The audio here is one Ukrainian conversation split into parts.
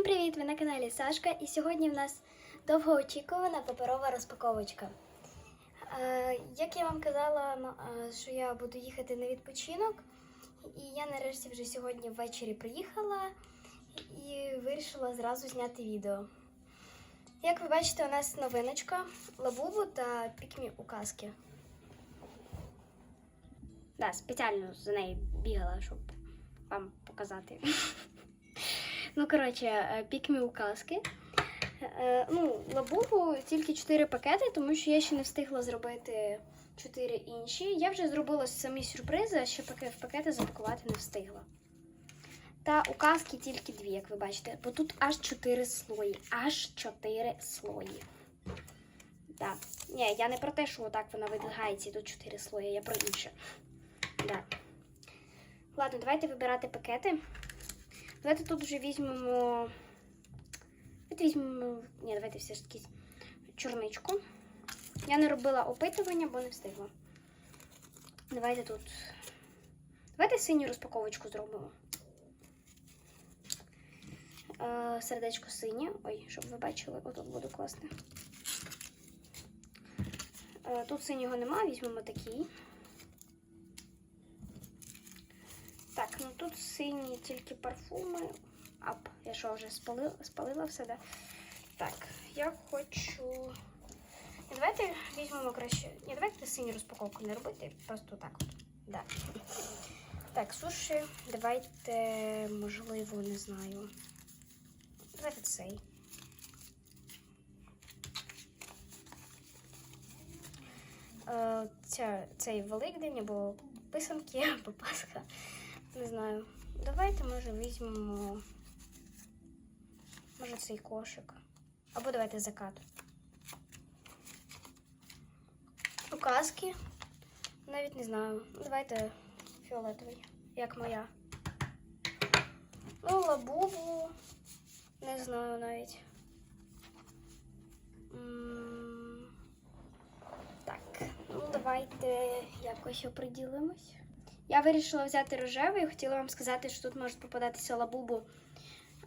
Всім привіт! Ви на каналі Сашка, і сьогодні в нас довгоочікувана паперова розпаковочка. Е, як я вам казала, е, що я буду їхати на відпочинок, і я нарешті вже сьогодні ввечері приїхала і вирішила зразу зняти відео. Як ви бачите, у нас новиночка Лабубу та Пікмі у каски. Да, спеціально за нею бігала, щоб вам показати. Ну, коротше, пікмі у каски. Е, Ну, лабубу тільки 4 пакети, тому що я ще не встигла зробити 4 інші. Я вже зробила самі сюрпризи, а ще в пакети запакувати не встигла. Та у каски тільки дві, як ви бачите, бо тут аж 4 слої. Аж 4 слої. Да. Ні, я не про те, що отак вона видвигається і тут 4 слої, я про інше. Да. Ладно, давайте вибирати пакети. Давайте тут вже візьмемо. Давайте візьмемо. Ні, давайте все ж таки чорничку. Я не робила опитування, бо не встигла. Давайте тут. Давайте синю розпаковочку зробимо. Е, сердечко синє. Ой, щоб ви бачили, отут буде класне. Е, тут синього нема, візьмемо такий. Так, ну тут сині тільки парфуми. Ап, я що вже спалила, спалила все, да? Так, я хочу. Ні, давайте візьмемо краще. Ні, давайте синю розпаковку не робити, просто так от. Да. Так, суші, давайте, можливо, не знаю. Давайте цей. Е, Ця, цей Великдень або писанки, або Пасха. Не знаю. Давайте, може, візьмемо. Може, цей кошик. Або давайте закат. Указки. Навіть не знаю. Давайте фіолетовий, як моя. Ну, лабубу. Не знаю навіть. Так, ну давайте якось оприділимось. Я вирішила взяти рожевий. Хотіла вам сказати, що тут можуть попадатися лабубу,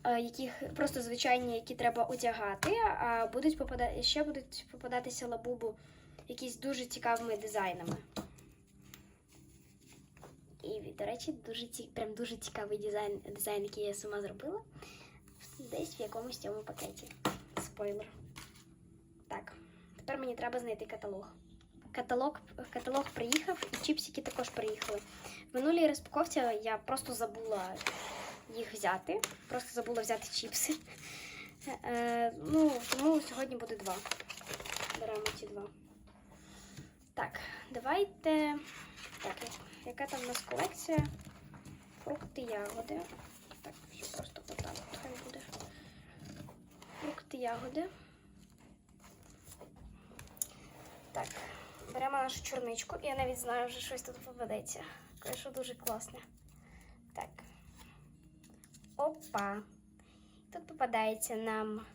е, яких просто звичайні, які треба одягати. А будуть попада... ще будуть попадатися лабубу якісь дуже цікавими дизайнами. І, до речі, дуже прям дуже цікавий дизайн, дизайн, який я сама зробила. Десь в якомусь цьому пакеті. Спойлер. Так, тепер мені треба знайти каталог. Каталог, каталог приїхав, і чіпсики також приїхали. В минулій розпаковці я просто забула їх взяти. Просто забула взяти чіпси. Е, ну, тому сьогодні буде два. Беремо ці два. Так, давайте. Так, яка там у нас колекція? Фрукти, ягоди. Так, все просто отак от хай буде. Фрукти, ягоди. Так, беремо нашу чорничку. Я навіть знаю, вже щось тут попадеться. Кое-що дуже класне. Так. Опа. Тут попадається нам.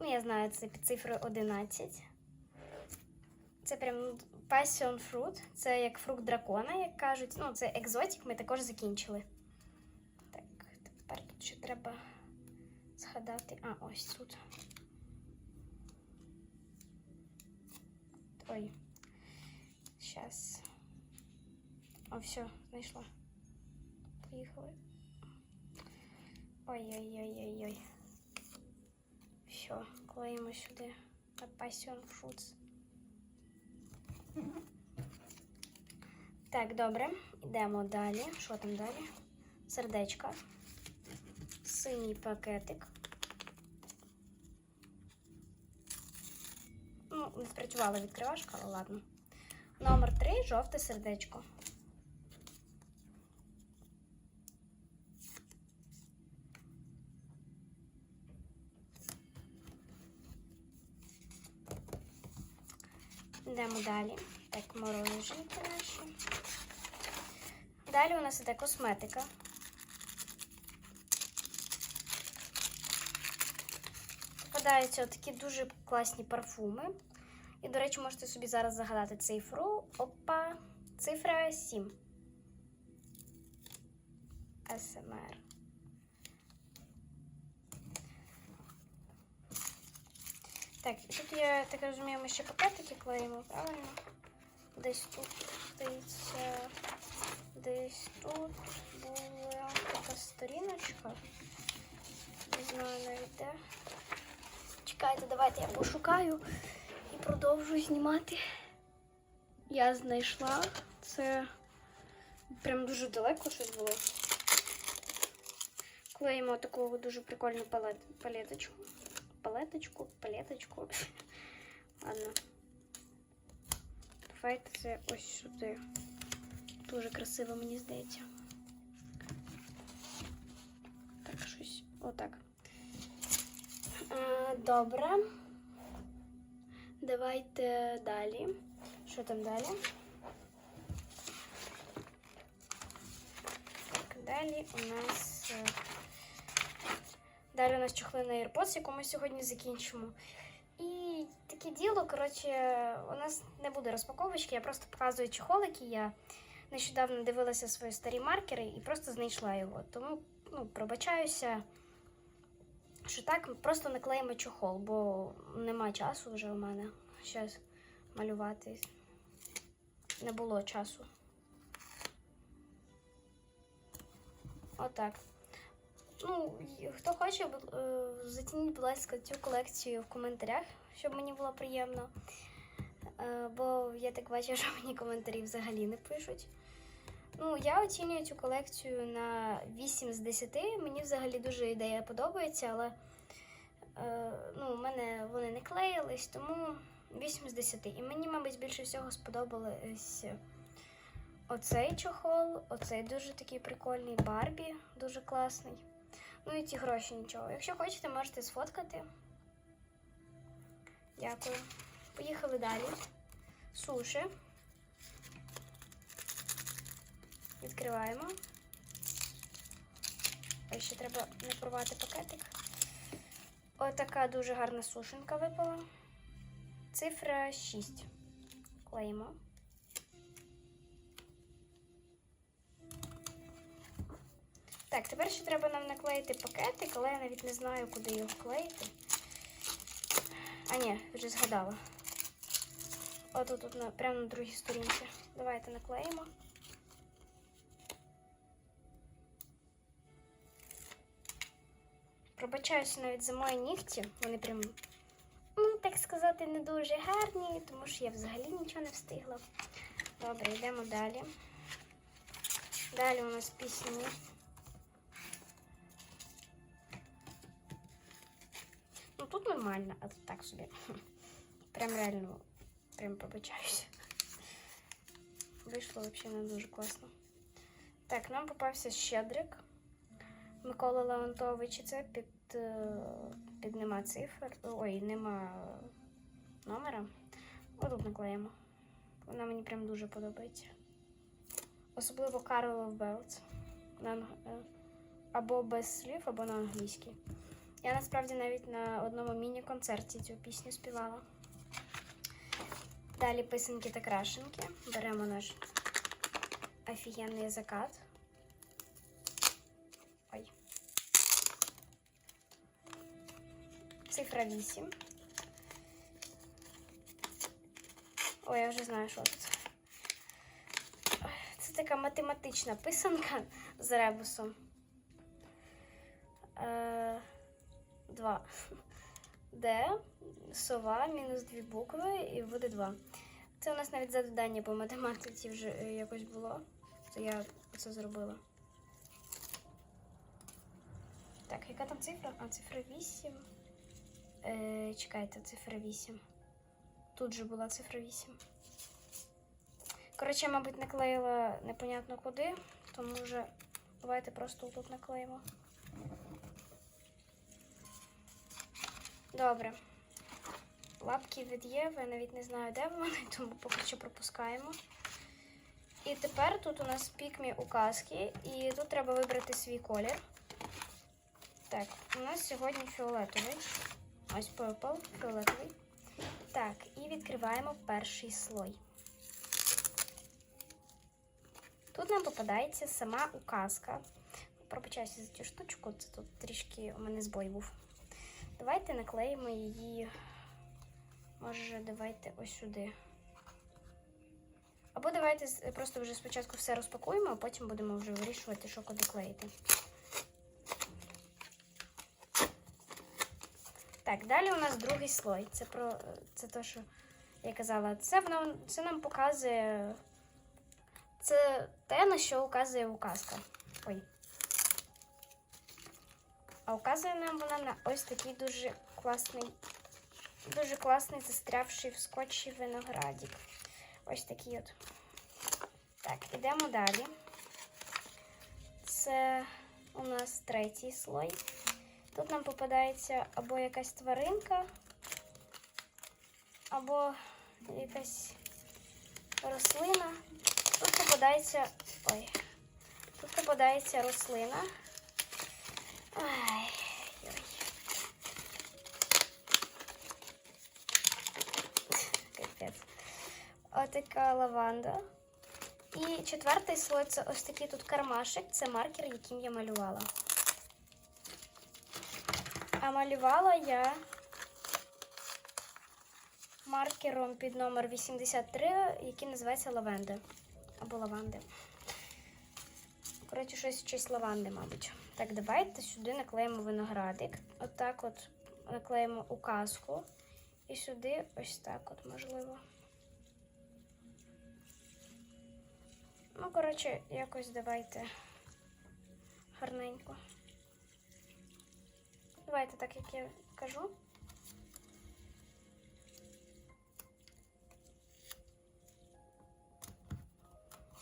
Ну, я знаю, це під цифрою 11. Це прям passion fruit. Це як фрукт дракона, як кажуть. Ну, це екзотик, ми також закінчили. Так, тепер тут ще треба згадати. А, ось тут. Ой. Сейчас. О, все, знайшла. Поїхали. Ой-ой-ой-ой-ой. Все, клеїмо сюди на Passion Fruits. Так, добре. Йдемо далі. Що там далі? Сердечка. Синій пакетик. Ну, не спрацювала відкривашка, але ладно. Номер 3 жовте сердечко. Йдемо далі. Так, мороженки наші. Далі у нас іде косметика. Попадаються такі дуже класні парфуми. І, до речі, можете собі зараз загадати цифру. Опа, цифра 7. СМР. Так, і тут я так розумію, ми ще пакетики клеїмо, правильно? Десь тут здається, десь тут була така сторіночка. Не знаю навіть де. Чекайте, давайте я пошукаю продовжую знімати. Я знайшла. Це прям дуже далеко щось було. Клеїмо таку дуже прикольну палет, палеточку. Палеточку, палеточку. Ладно. Давайте це ось сюди. Дуже красиво, мені здається. Так, щось. Отак. Е, Добре. Давайте далі. Що там далі? Так, далі у нас. е, Далі у нас чохли на AirPods, яку ми сьогодні закінчимо. І таке діло, коротше, у нас не буде розпаковочки, я просто показую чохол, який я нещодавно дивилася свої старі маркери і просто знайшла його. Тому ну, пробачаюся, що так, просто наклеїмо чохол, бо нема часу вже у мене зараз малювати. Не було часу. Отак. Ну, хто хоче, е, зацініть, будь ласка, цю колекцію в коментарях, щоб мені було приємно. Е, Бо я так бачу, що мені коментарі взагалі не пишуть. Ну, я оцінюю цю колекцію на 8 з 10. Мені взагалі дуже ідея подобається, але е, ну, у мене вони не клеїлись, тому 8 з 10. І мені, мабуть, більше всього сподобались оцей чохол, оцей дуже такий прикольний Барбі, дуже класний. Ну і ті гроші нічого. Якщо хочете, можете сфоткати. Дякую. Поїхали далі. Суші. Відкриваємо. Ой, ще треба не пакетик. Отака дуже гарна сушенка випала. Цифра 6. Клеїмо. Так, тепер ще треба нам наклеїти пакетик, але я навіть не знаю, куди його вклеїти. А ні, вже згадала. Отут, тут, прямо на другій сторінці. Давайте наклеїмо. Пробачаюся навіть за мої нігті. Вони прям, ну, так сказати, не дуже гарні, тому що я взагалі нічого не встигла. Добре, йдемо далі. Далі у нас пісні. Ну тут нормально, а тут так собі. Прям реально, прям пробачаюся. Вийшло взагалі не дуже класно. Так, нам попався Щедрик. Микола Леонтович. Це під, е, під нема цифр. Ой, нема номера. Отут наклеїмо. Вона мені прям дуже подобається. Особливо Carol анг- е, Або без слів, або на англійській. Я насправді навіть на одному міні-концерті цю пісню співала. Далі писанки та крашенки. Беремо наш офігенний закат. Ой. Цифра 8. Ой, я вже знаю, що тут. Це така математична писанка з ребусом. Е, Два. Д, сова, мінус дві букви і буде два. Це у нас навіть завдання по математиці вже е, якось було. То я це зробила. Так, яка там цифра? А, цифра 8. Е, чекайте, цифра 8. Тут же була цифра 8. Коротше, мабуть, наклеїла непонятно куди, тому вже давайте просто тут наклеїмо. Добре. Лапки від Єви, навіть не знаю, де вони, тому поки що пропускаємо. І тепер тут у нас пікмі указки, і тут треба вибрати свій колір. Так, у нас сьогодні фіолетовий. Ось purple, фіолетовий. Так, і відкриваємо перший слой. Тут нам попадається сама указка. Пробачаюся за цю штучку, це тут трішки у мене збой був. Давайте наклеїмо її Може, давайте ось сюди. Або давайте просто вже спочатку все розпакуємо, а потім будемо вже вирішувати, що куди клеїти. Так, далі у нас другий слой. Це про це те, що я казала. Це воно це нам показує. Це те, на що указує указка. Ой. А указує нам вона на ось такий дуже класний, дуже класний застрявший в скотчі виноградик. Ось такий от. Так, ідемо далі. Це у нас третій слой. Тут нам попадається або якась тваринка, або якась рослина. Тут попадається. Ой. Тут попадається рослина. Ой. Отака лаванда. І четвертий слой це ось такий тут кармашик. Це маркер, яким я малювала. А малювала я маркером під номер 83, який називається лавенда. Або лаванди. Коротше, щось в честь лаванди, мабуть. Так, давайте сюди наклеїмо виноградик. Отак от наклеїмо указку. І сюди ось так от, можливо. Ну, коротше, якось давайте гарненько. Давайте так, як я кажу.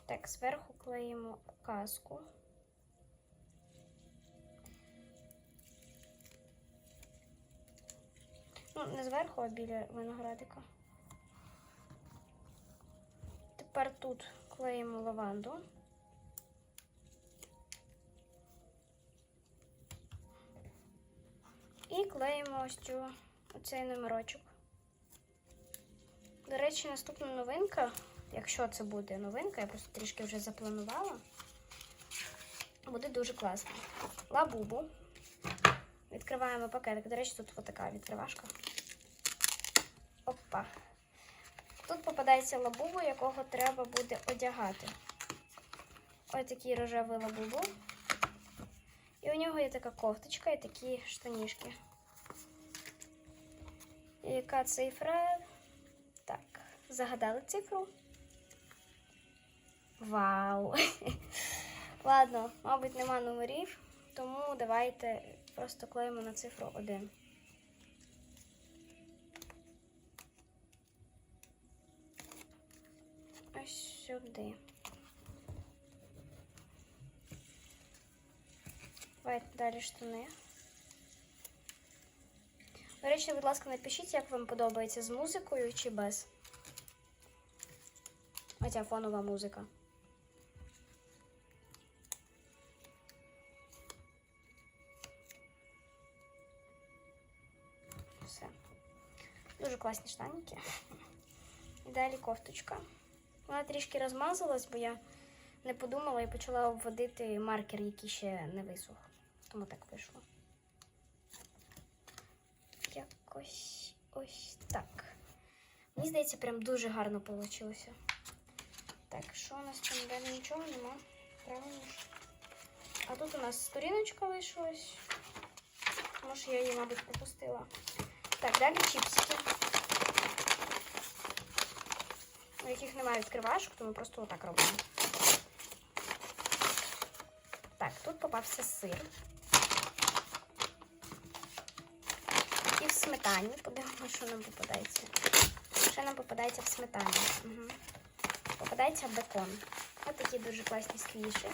Так, зверху клеїмо указку. Ну, не зверху, а біля виноградика. Тепер тут клеїмо лаванду. І клеїмо ось цю, оцей номерочок. До речі, наступна новинка, якщо це буде новинка, я просто трішки вже запланувала, буде дуже класно. Лабубу. Відкриваємо пакетик. До речі, тут така відкривашка. Опа. Тут попадається лабубу, якого треба буде одягати. Ось такий рожевий лабубу. І у нього є така кофточка і такі штанішки. І яка цифра? Так, загадали цифру? Вау! Ладно, мабуть, нема номерів, тому давайте просто клеїмо на цифру 1. Ось сюди. Давайте далі штани. До речі, будь ласка, напишіть, як вам подобається з музикою чи без. Оця фонова музика. Все. Дуже класні штаники. І далі кофточка. Вона трішки розмазалась, бо я не подумала і почала обводити маркер, який ще не висох. Тому так вийшло. Якось ось так. Мені здається, прям дуже гарно вийшло. Так, що у нас там далі нічого нема? Правильно? А тут у нас сторіночка лишилась. Може, я її, мабуть, пропустила. Так, далі чіпсики. У яких немає відкривашок, тому просто отак робимо. Так, тут попався сир. В сметані. Подивимося, що нам попадається. Що нам попадається в сметані? Угу. Попадається бекон. Ось такі дуже класні сквіші.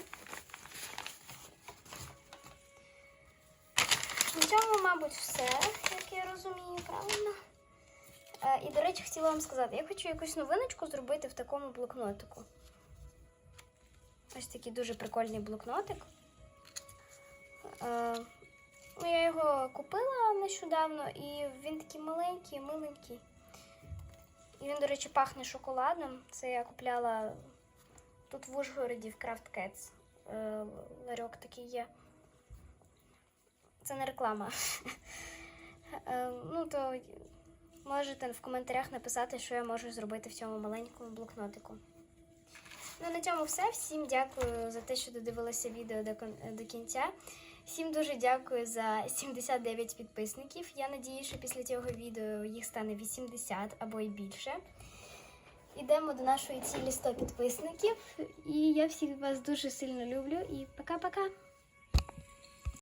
На цьому, мабуть, все, як я розумію, правильно? Е, І, до речі, хотіла вам сказати, я хочу якусь новиночку зробити в такому блокнотику. Ось такий дуже прикольний блокнотик. Ну, я його купила нещодавно, і він такий маленький, миленький. І він, до речі, пахне шоколадом. Це я купляла тут в Ужгороді в Cats. Е, Ларьок такий є. Це не реклама. Е, Ну, то можете в коментарях написати, що я можу зробити в цьому маленькому блокнотику. Ну, на цьому все. Всім дякую за те, що додивилися відео до кінця. Всім дуже дякую за 79 підписників. Я надію, що після цього відео їх стане 80 або й більше. Ідемо до нашої цілі 100 підписників. І я всіх вас дуже сильно люблю. І пока-пока!